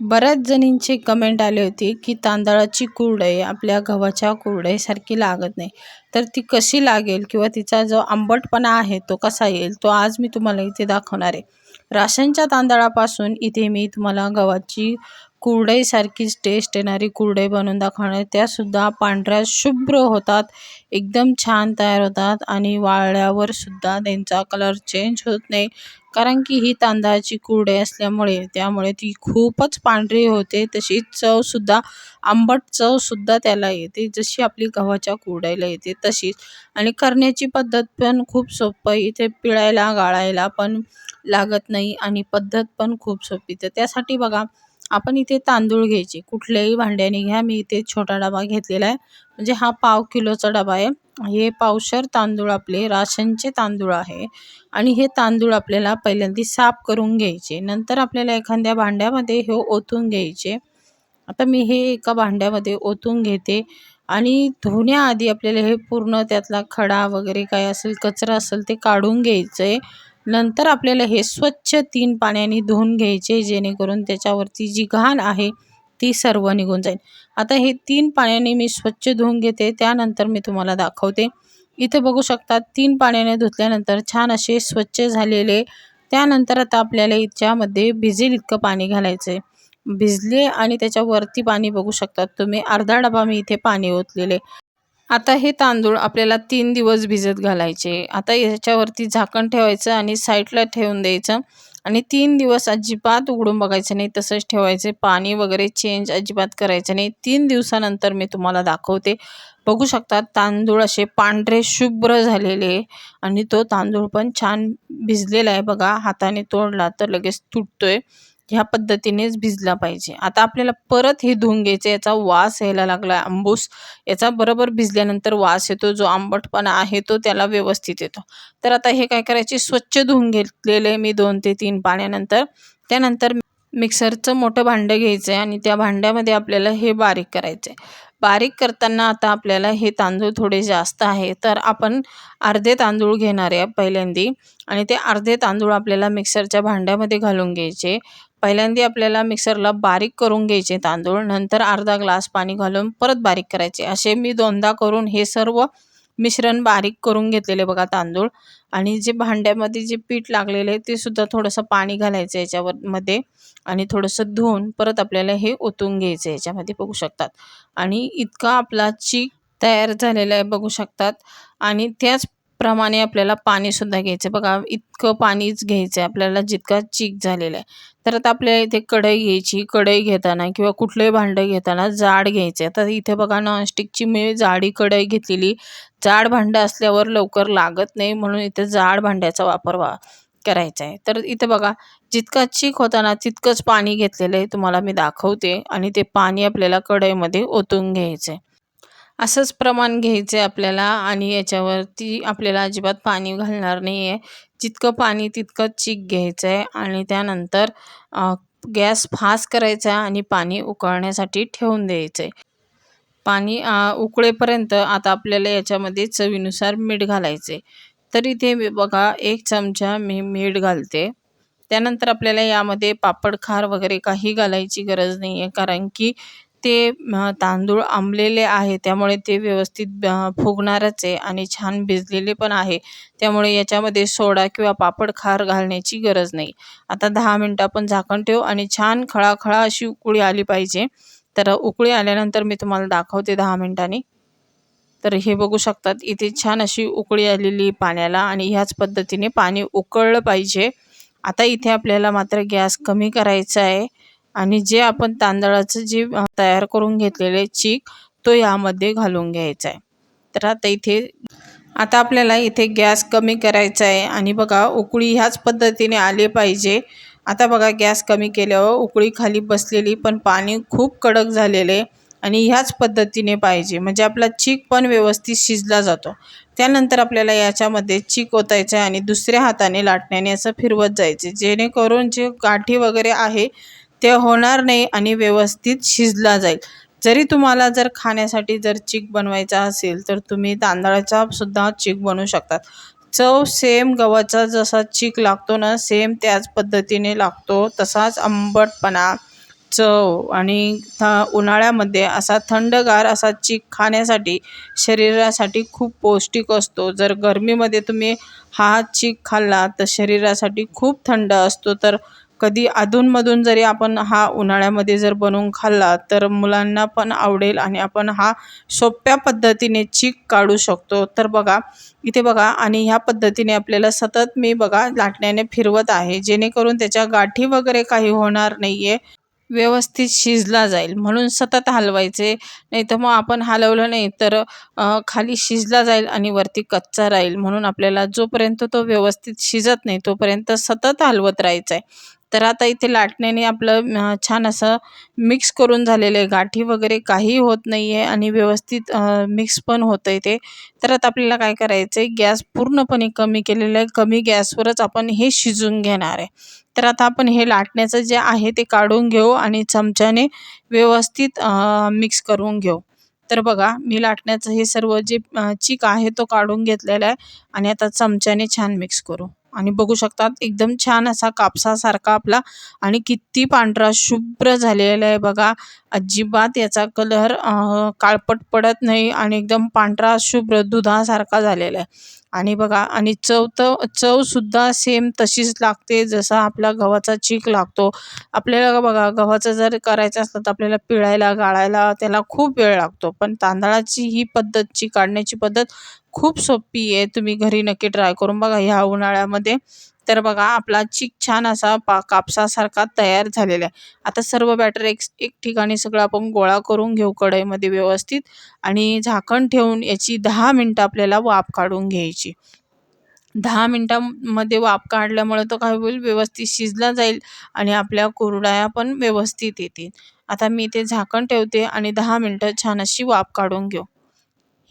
बऱ्याच जणींची कमेंट आले होते की तांदळाची कुरडई आपल्या गव्हाच्या कुरडईसारखी लागत नाही. तर ती कशी लागेल किंवा तिचा जो आंबटपणा आहे तो कसा येईल तो आज मी तुम्हाला इथे दाखवणार आहे. राशनच्या तांदळापासून इथे मी तुम्हाला गव्हाची कुरडईसारखीच टेस्ट येणारी कुरडई बनवून दाखवणार आहे. त्यासुद्धा पांढऱ्या शुभ्र होतात एकदम छान तयार होतात आणि वाळल्यावर सुद्धा त्यांचा कलर चेंज होत नाही. कारण की ही तांदळाची कुरडे असल्यामुळे त्यामुळे ती खूपच पांढरी होते. तशीच चवसुद्धा आंबट चवसुद्धा त्याला येते जशी आपली गव्हाच्या कुरडईला येते तशीच. आणि करण्याची पद्धत पण खूप सोपं इथे पिळायला गाळायला पण लागत नाही आणि पद्धत पण खूप सोपी. तर त्यासाठी बघा आपण इथे तांदूळ घ्यायचे. कुठल्याही भांड्याने घ्या. मी इथे छोटा डबा घेतलेला आहे. म्हणजे हा पाव किलोचा डबा आहे. हे पावशर तांदूळ आपले राशनचे तांदूळ आहे. आणि हे तांदूळ आपल्याला पहिल्यांदा साफ करून घ्यायचे. नंतर आपल्याला एखाद्या भांड्यामध्ये हे ओतून घ्यायचे. आता मी हे एका भांड्यामध्ये ओतून घेते. आणि धुण्याआधी आपल्याला हे पूर्ण त्यातला खडा वगैरे काय असेल कचरा असेल ते काढून घ्यायचं आहे नंतर आपल्याला हे स्वच्छ तीन पाण्याने धुवून घ्यायचे जेणेकरून त्याच्यावरती जी घाण आहे ती सर्व निघून जाईल. आता हे तीन पाण्याने मी स्वच्छ धुवून घेते त्यानंतर मी तुम्हाला दाखवते. इथे बघू शकता तीन पाण्याने धुतल्यानंतर छान असे स्वच्छ झालेले त्यानंतर आता आपल्याला याच्यामध्ये भिजेल इतकं पाणी घालायचं आहे भिजले आणि त्याच्यावरती पाणी बघू शकतात तुम्ही अर्धा डबा मी इथे पाणी ओतलेले. आता हे तांदूळ आपल्याला तीन दिवस भिजत घालायचे. आता याच्यावरती झाकण ठेवायचं आणि साईडला ठेवून द्यायचं. आणि तीन दिवस अजिबात उघडून बघायचं नाही तसंच ठेवायचे. पाणी वगैरे चेंज अजिबात करायचं नाही. तीन दिवसानंतर मी तुम्हाला दाखवते. बघू शकता तांदूळ असे पांढरे शुभ्र झालेले आणि तो तांदूळ पण छान भिजलेला आहे. बघा हाताने तोडला तर लगेच तुटतोय. ह्या पद्धतीनेच भिजला पाहिजे. आता आपल्याला परत हे धुवून घ्यायचं याचा वास यायला लागला आंबूस. याचा बरोबर भिजल्यानंतर वास येतो जो आंबटपणा आहे तो त्याला व्यवस्थित येतो. तर आता हे काय करायचे? स्वच्छ धुवून घेतलेले मी दोन ते तीन पाण्यानंतर. त्यानंतर मिक्सरचं मोठं भांडं घ्यायचं आहे आणि त्या भांड्यामध्ये आपल्याला हे बारीक करायचं आहे बारीक करताना आता आपल्याला हे तांदूळ थोडे जास्त आहे तर आपण अर्धे तांदूळ घेणार आहे पहिल्यांदी. आणि ते अर्धे तांदूळ आपल्याला मिक्सरच्या भांड्यामध्ये घालून घ्यायचे. पहिल्यांदा आपल्याला मिक्सरला बारीक करून घ्यायचे तांदूळ नंतर अर्धा ग्लास पाणी घालून परत बारीक करायचे. असे मी दोनदा करून हे सर्व मिश्रण बारीक करून घेतलेले बघा तांदूळ. आणि जे भांड्यामध्ये जे पीठ लागलेले आहे ते सुद्धा थोडंसं पाणी घालायचं याच्यावर मध्ये आणि थोडंसं धुवून परत आपल्याला हे ओतून घ्यायचं याच्यामध्ये बघू शकतात. आणि इतका आपला चीक तयार झालेला आहे बघू शकतात. आणि त्याच प्रमाणे आपल्याला पाणीसुद्धा घ्यायचं. बघा इतकं पाणीच घ्यायचं आहे आपल्याला जितका चीक झालेला आहे. तर आता आपल्याला इथे कढई घ्यायची. कढई घेताना किंवा कुठलंही भांडं घेताना जाड घ्यायचं आहे आता इथे बघा नॉनस्टिकची मी जाडी कढई घेतलेली. जाड भांडं असल्यावर लवकर लागत नाही. म्हणून इथे जाड भांड्याचा वापर वा करायचा आहे. तर इथे बघा जितका चीक होता ना तितकंच पाणी घेतलेलं आहे. तुम्हाला मी दाखवते. आणि ते पाणी आपल्याला कढईमध्ये ओतून घ्यायचं आहे असंच प्रमाण घ्यायचं आहे आपल्याला आणि याच्यावरती आपल्याला अजिबात पाणी घालणार नाही आहे जितकं पाणी तितकं चीक घ्यायचं आहे आणि त्यानंतर गॅस फास्ट करायचा आणि पाणी उकळण्यासाठी ठेवून द्यायचं आहे पाणी उकळेपर्यंत आता आपल्याला याच्यामध्ये चवीनुसार मीठ घालायचे तर इथे मी बघा एक चमचा मी मीठ घालते. त्यानंतर आपल्याला यामध्ये पापड खार वगैरे काही घालायची गरज नाही आहे कारण की ते तांदूळ आंबलेले आहे. त्यामुळे ते व्यवस्थित फुगणारच आहे आणि छान भिजलेले पण आहे. त्यामुळे याच्यामध्ये सोडा किंवा पापड खार घालण्याची गरज नाही. आता दहा मिनटं आपण झाकण ठेवू आणि छान खळाखळा अशी उकळी आली पाहिजे. तर उकळी आल्यानंतर मी तुम्हाला दाखवते दहा मिनटांनी. तर हे बघू शकतात इथे छान अशी उकळी आलेली पाण्याला आणि ह्याच पद्धतीने पाणी उकळलं पाहिजे. आता इथे आपल्याला मात्र गॅस कमी करायचा आहे. आणि जे आपण तांदळाचं जे तयार करून घेतलेले चीक तो यामध्ये घालून घ्यायचा आहे तर आता इथे आता आपल्याला इथे गॅस कमी करायचा आहे आणि बघा उकळी ह्याच पद्धतीने आले पाहिजे. आता बघा गॅस कमी केल्यावर उकळी खाली बसलेली पण पाणी खूप कडक झालेले आणि ह्याच पद्धतीने पाहिजे. म्हणजे आपला चीक पण व्यवस्थित शिजला जातो. त्यानंतर आपल्याला याच्यामध्ये चीक ओतायचं आहे आणि दुसऱ्या हाताने लाटण्याने असं फिरवत जायचे. जेणेकरून जे गाठी वगैरे आहे ते होणार नाही आणि व्यवस्थित शिजला जाईल. जरी तुम्हाला जर खाण्यासाठी जर चीक बनवायचा असेल तर तुम्ही तांदळाचा सुद्धा चीक बनवू शकतात. चव सेम गव्हाचा जसा चीक लागतो ना सेम त्याच पद्धतीने लागतो तसाच आंबटपणा चव आणि थ उन्हाळ्यामध्ये असा थंडगार असा चीक खाण्यासाठी शरीरासाठी खूप पौष्टिक असतो. जर गरमीमध्ये तुम्ही हा चीक खाल्ला तर शरीरासाठी खूप थंड असतो. तर कधी अधूनमधून जरी आपण हा उन्हाळ्यामध्ये जर बनवून खाल्ला तर मुलांना पण आवडेल आणि आपण हा सोप्या पद्धतीने चीक काढू शकतो. तर बघा इथे बघा आणि ह्या पद्धतीने आपल्याला सतत मी बघा लाटण्याने फिरवत आहे. जेणेकरून त्याच्या गाठी वगैरे काही होणार नाही आहे व्यवस्थित शिजला जाईल. म्हणून सतत हलवायचे नाही तर मग आपण हलवलं नाही तर खाली शिजला जाईल आणि वरती कच्चा राहील. म्हणून आपल्याला जोपर्यंत तो व्यवस्थित शिजत नाही तोपर्यंत सतत हलवत राहायचं आहे तर आता इथे लाटण्याने आपलं छान असं मिक्स करून झालेलं आहे. गाठी वगैरे काही होत नाही आहे आणि व्यवस्थित मिक्स पण होतं आहे ते. तर आता आपल्याला काय करायचं आहे गॅस पूर्णपणे कमी केलेलं आहे. कमी गॅसवरच आपण हे शिजून घेणार आहे. तर आता आपण हे लाटण्याचं जे आहे ते काढून घेऊ आणि चमच्याने व्यवस्थित मिक्स करून घेऊ. तर बघा मी लाटण्याचं हे सर्व जे चीक आहे तो काढून घेतलेला आहे आणि आता चमच्याने छान मिक्स करू. आणि बघू शकतात एकदम छान असा कापसासारखा आपला. आणि किती पांढरा शुभ्र झालेला आहे बघा. अजिबात याचा कलर काळपट पडत नाही आणि एकदम पांढरा शुभ्र दुधासारखा झालेला आहे. आणि बघा आणि चव तर चवसुद्धा सेम तशीच लागते जसा आपला गव्हाचा चीक लागतो. आपल्याला बघा गव्हाचं जर करायचं असलं तर आपल्याला पिळायला गाळायला त्याला खूप वेळ लागतो. पण तांदळाची ही पद्धतची काढण्याची पद्धत खूप सोपी आहे. तुम्ही घरी नक्की ट्राय करून बघा ह्या उन्हाळ्यामध्ये. तर बघा आपला चिक छान असा पा कापसासारखा तयार झालेला आहे. आता सर्व बॅटर एक एक ठिकाणी सगळं आपण गोळा करून घेऊ कढईमध्ये व्यवस्थित आणि झाकण ठेवून याची दहा मिनटं आपल्याला वाफ काढून घ्यायची. दहा मिनटामध्ये वाफ काढल्यामुळे तो काय होईल? व्यवस्थित शिजला जाईल आणि आपल्या कुरडाया पण व्यवस्थित येतील. आता मी ते झाकण ठेवते आणि दहा मिनटं छान अशी वाफ काढून घेऊ.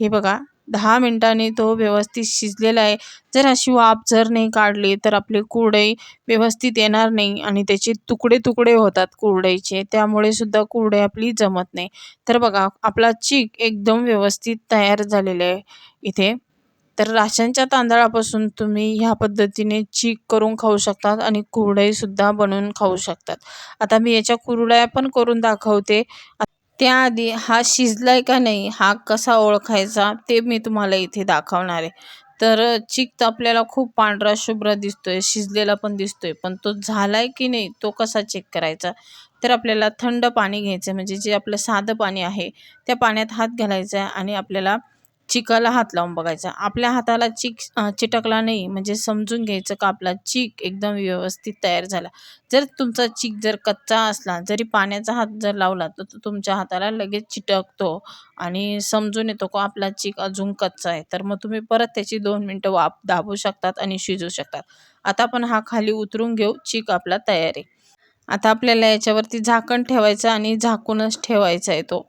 हे बघा दहा मिनटांनी तो व्यवस्थित शिजलेला आहे. जर अशी वाफ जर नाही काढली तर आपले कुरडई व्यवस्थित येणार नाही आणि त्याचे तुकडे तुकडे होतात कुरडईचे. त्यामुळे सुद्धा कुरडई आपली जमत नाही. तर बघा आपला चीक एकदम व्यवस्थित तयार झालेला आहे इथे. तर राशनच्या तांदळापासून तुम्ही ह्या पद्धतीने चीक करून खाऊ शकतात आणि कुरडईसुद्धा बनवून खाऊ शकतात. आता मी याच्या कुरडया पण करून दाखवते. त्याआधी हा शिजलाय का नाही हा कसा ओळखायचा ते मी तुम्हाला इथे दाखवणार आहे. तर चिक तर आपल्याला खूप पांढरा शुभ्र दिसतोय शिजलेला पण दिसतोय पण तो झालाय की नाही तो कसा चेक करायचा? तर आपल्याला थंड पाणी घ्यायचं म्हणजे जे आपलं साधं पाणी आहे त्या पाण्यात हात घालायचा आहे आणि आपल्याला चिकाला हात लावून बघायचा. आपल्या हाताला चिक चिटकला नाही म्हणजे समजून घ्यायचं का आपला चीक एकदम व्यवस्थित तयार झाला. जर तुमचा चीक जर कच्चा असला जरी पाण्याचा हात जर लावला तर तो तुमच्या हाताला लगेच चिटकतो आणि समजून येतो का आपला चीक अजून कच्चा आहे. तर मग तुम्ही परत त्याची दोन मिनटं वाप दाबू शकतात आणि शिजू शकतात. आता आपण हा खाली उतरून घेऊ चीक आपला तयार आहे. आता आपल्याला याच्यावरती झाकण ठेवायचं आणि झाकूनच ठेवायचा आहे तो.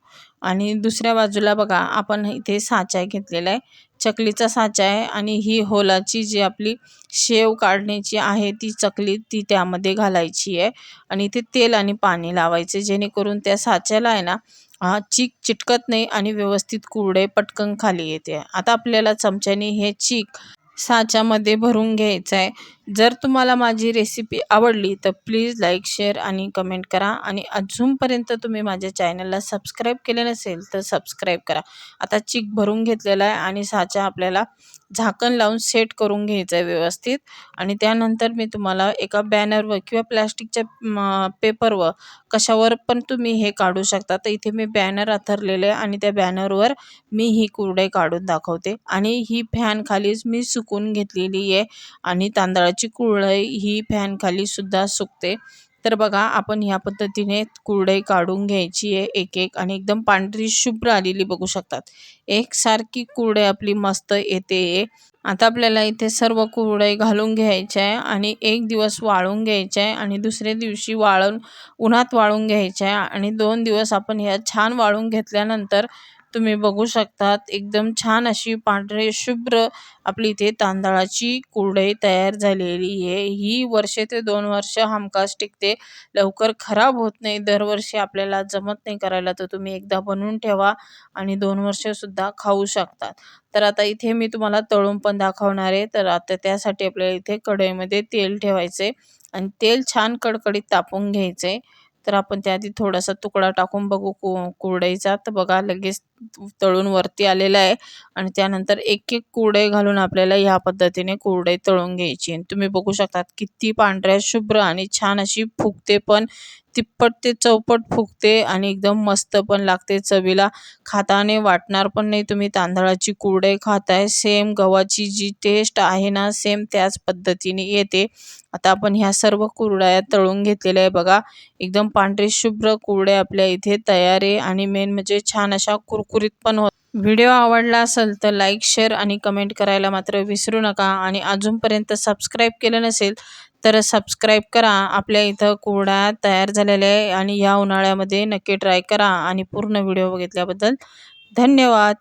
आणि दुसऱ्या बाजूला बघा आपण इथे साचा घेतलेला आहे. चकलीचा साचा आहे आणि ही होलाची जी आपली शेव काढण्याची आहे ती चकली ती त्यामध्ये घालायची आहे. आणि इथे तेल आणि पाणी लावायचे जेणेकरून त्या साच्याला आहे ना हा चीक चिटकत नाही आणि व्यवस्थित कुरडे पटकन खाली येते. आता आपल्याला चमच्याने हे चीक साच्यामध्ये भरून घ्यायचं आहे. जर तुम्हाला माझी रेसिपी आवडली तर प्लीज लाईक शेअर आणि कमेंट करा. आणि अजूनपर्यंत तुम्ही माझ्या चॅनलला सबस्क्राईब केले नसेल तर सबस्क्राईब करा. आता चिक भरून घेतलेला आहे आणि साचा आपल्याला झाकण लावून सेट करून घ्यायचं आहे व्यवस्थित. आणि त्यानंतर मी तुम्हाला एका बॅनरवर किंवा प्लॅस्टिकच्या पेपरवर कशावर पण तुम्ही हे काढू शकता. तर इथे मी बॅनर अथरलेले आहे आणि त्या बॅनरवर मी ही कुरडई काढून दाखवते. आणि ही फॅन खालीच मी सुकून घेतलेली आहे. आणि तांदळाची ची कुरडई ही फॅनखाली सुद्धा सुकते. तर बघा आपण ह्या पद्धतीने कुरडई काढून घ्यायची आहे. एक एक आणि एकदम पांढरी शुभ्र आलेली बघू शकतात. एकसारखी कुरडई आपली मस्त येते. आता आपल्याला इथे सर्व कुरडई घालून घ्यायच्या आहे आणि एक दिवस वाळून घ्यायचे आहे आणि दुसऱ्या दिवशी वाळून उन्हात वाळून घ्यायच्या आहे. आणि दोन दिवस आपण ह्या छान वाळून घेतल्यानंतर तुम्ही बघू शकतात एकदम छान अशी पांढरे शुभ्र आपली इथे तांदळाची कुरडई तयार झालेली आहे. ही वर्षे ते दोन वर्ष हमखास टिकते. लवकर खराब होत नाही. दरवर्षी आपल्याला जमत नाही करायला तर तुम्ही एकदा बनवून ठेवा आणि दोन वर्षसुद्धा खाऊ शकतात. तर आता इथे मी तुम्हाला तळून पण दाखवणार आहे. तर आता त्यासाठी आपल्याला इथे कढईमध्ये तेल ठेवायचे आणि तेल छान कडकडीत तापून घ्यायचे तर आपण त्याआधी थोडासा तुकडा टाकून बघू कु कुरडईचा. तर बघा लगेच तळून वरती आलेला आहे. आणि त्यानंतर एक एक कुरडई घालून आपल्याला ह्या पद्धतीने कुरडई तळून घ्यायची. तुम्ही बघू शकतात किती पांढऱ्या शुभ्र आणि छान अशी फुगते पण तिप्पट ते चौपट फुगते आणि एकदम मस्त पण लागते चवीला. खाताने वाटणार पण नाही तुम्ही तांदळाची कुरडई खाताय. सेम गव्हाची जी टेस्ट आहे ना सेम त्याच पद्धतीने येते. आता आपण ह्या सर्व कुरड्या तळून घेतलेल्या आहे बघा. एकदम पांढरे शुभ्र कुरड्या आपल्या इथे तयार आहे आणि मेन म्हणजे छान अशा कुरकुरीत पण होत. व्हिडिओ आवडला असेल तर लाईक शेअर आणि कमेंट करायला मात्र विसरू नका. आणि अजूनपर्यंत सबस्क्राईब केलं नसेल तर सबस्क्राईब करा. आपल्या इथं कुरडा तयार झालेला आहे आणि या उन्हाळ्यामध्ये नक्की ट्राय करा आणि पूर्ण व्हिडिओ बघितल्याबद्दल धन्यवाद.